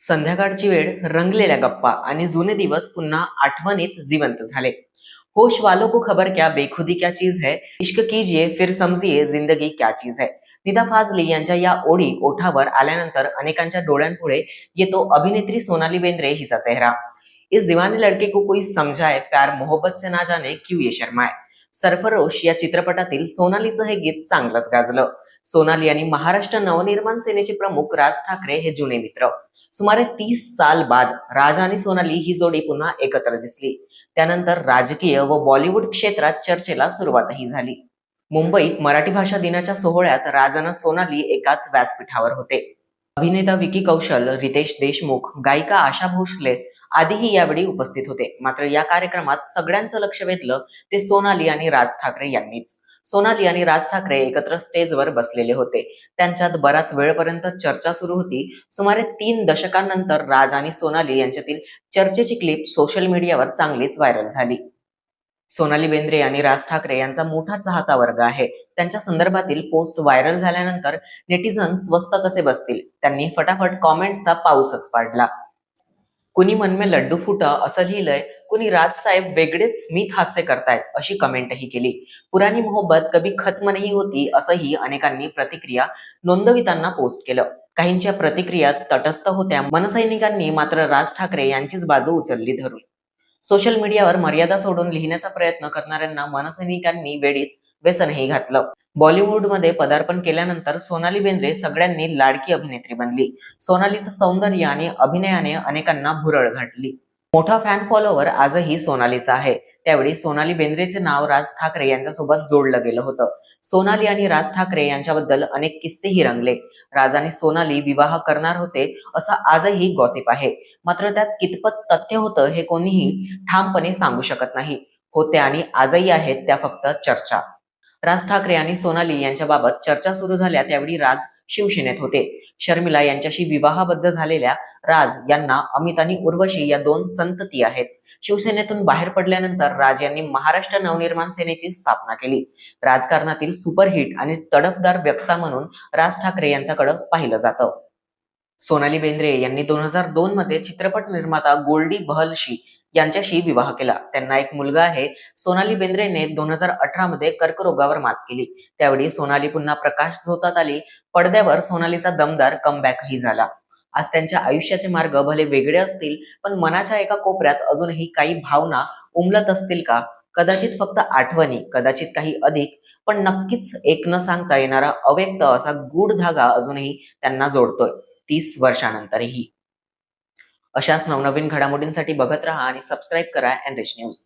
संध्याकाळची वेळ रंगलेल्या गप्पा आणि जुने दिवस पुन्हा आठवणीत जिवंत झाले. होश वालों को खबर क्या बेखुदी क्या चीज है? इश्क कीजिए फिर समजिए जिंदगी क्या चीज है? निदा फाजली यांच्या या ओढी ओठावर आल्यानंतर अनेकांच्या डोळ्यांपुढे येतो अभिनेत्री सोनाली बेंद्रे हिचा चेहरा. इस दिवाने लड़के को कोई समझाए प्यार मोहब्बत से ना जाने क्यों ये शर्माए? सरफरोश या चित्रपटातील सोनालीचं हे गीत चांगलंच गाजलं. सोनाली आणि महाराष्ट्र नवनिर्माण सेनेचे प्रमुख राज ठाकरे हे जुने मित्र. सुमारे तीस साल बाद राज आणि सोनाली ही जोडी पुन्हा एकत्र दिसली. त्यानंतर राजकीय व बॉलिवूड क्षेत्रात चर्चेला सुरुवातही झाली. मुंबईत मराठी भाषा दिनाच्या सोहळ्यात राजानं सोनाली एकाच व्यासपीठावर होते. अभिनेता विकी कौशल रितेश देशमुख गायिका आशा भोसले आधीही यावेळी उपस्थित होते. मात्र या कार्यक्रमात सगळ्यांचं लक्ष वेधलं ते सोनाली आणि राज ठाकरे यांनीच. सोनाली आणि राज ठाकरे एकत्र स्टेजवर बसलेले होते. त्यांच्यात बराच वेळपर्यंत चर्चा सुरू होती. सुमारे तीन दशकांनंतर राज आणि सोनाली यांच्यातील चर्चेची क्लिप सोशल मीडियावर चांगलीच व्हायरल झाली. सोनाली बेंद्रे आणि राज ठाकरे यांचा मोठा चाहता वर्ग आहे. त्यांच्या संदर्भातील पोस्ट व्हायरल झाल्यानंतर नेटिझन स्वस्त कसे बसतील? त्यांनी फटाफट कॉमेंटचा पाऊसच पाडला. कुणी मनमे लड्डू फुटा असं लिहिलंय कुणी राजसाहेब वेगळेच स्मित हास्य करतायत अशी कमेंटही केली. पुराणी मोहब्बत कभी खत्म नाही होती असंही अनेकांनी प्रतिक्रिया नोंदवितांना पोस्ट केलं. काहींच्या प्रतिक्रिया तटस्थ होत्या मनसैनिकांनी मात्र राज ठाकरे यांचीच बाजू उचलली धरून. सोशल मीडियावर मर्यादा सोडून लिहिण्याचा प्रयत्न करणाऱ्यांना मनसैनिकांनी वेळीच व्यसनही घातलं. बॉलिवूडमध्ये पदार्पण केल्यानंतर सोनाली बेंद्रे सगळ्यांनी लाडकी अभिनेत्री बनली. सोनालीचं सौंदर्य आणि अभिनयाने अनेकांना भुरळ घातली. मोठा फॅन फॉलोवर आजही सोनालीचा आहे. त्यावेळी सोनाली बेंद्रेचे नाव राज ठाकरे यांच्यासोबत जोडलं गेलं होतं. सोनाली आणि राज ठाकरे यांच्याबद्दल अनेक किस्सेही रंगले. राज आणि सोनाली विवाह करणार होते असं आजही गॉसिप आहे. मात्र त्यात कितपत तथ्य होतं हे कोणीही ठामपणे सांगू शकत नाही. होते आणि आजही आहेत त्या फक्त चर्चा. राज ठाकरे आणि सोनाली यांच्याबाबत चर्चा सुरू झाल्या त्यावेळी राज शिवसेनेत होते. शर्मिला यांच्याशी विवाहाबद्ध झालेल्या राज यांना अमित आणि उर्वशी या दोन संतती आहेत. शिवसेनेतून बाहेर पडल्यानंतर राज यांनी महाराष्ट्र नवनिर्माण सेनेची स्थापना केली. राजकारणातील सुपरहिट आणि तडफदार व्यक्ता म्हणून राज ठाकरे यांच्याकडे पाहिलं जातं. सोनाली बेंद्रे यांनी दोन हजार दोन मध्ये चित्रपट निर्माता गोल्डी बहलशी यांच्याशी विवाह केला. त्यांना एक मुलगा आहे. सोनाली बेंद्रेने दोन हजार अठरा मध्ये कर्करोगावर मात केली. त्यावेळी सोनाली पुन्हा प्रकाश झोतात आली. पडद्यावर सोनालीचा दमदार कमबॅकही झाला. आज त्यांच्या आयुष्याचे मार्ग भले वेगळे असतील पण मनाच्या एका कोपऱ्यात अजूनही काही भावना उमलत असतील का? कदाचित फक्त आठवणी कदाचित काही अधिक पण नक्कीच एक न सांगता येणारा अव्यक्त असा गूढ धागा अजूनही त्यांना जोडतोय. तीस वर्षानंतरही. अशाच नवनवीन घडामोडींसाठी बघत राहा आणि सबस्क्राईब करा एनरिच न्यूज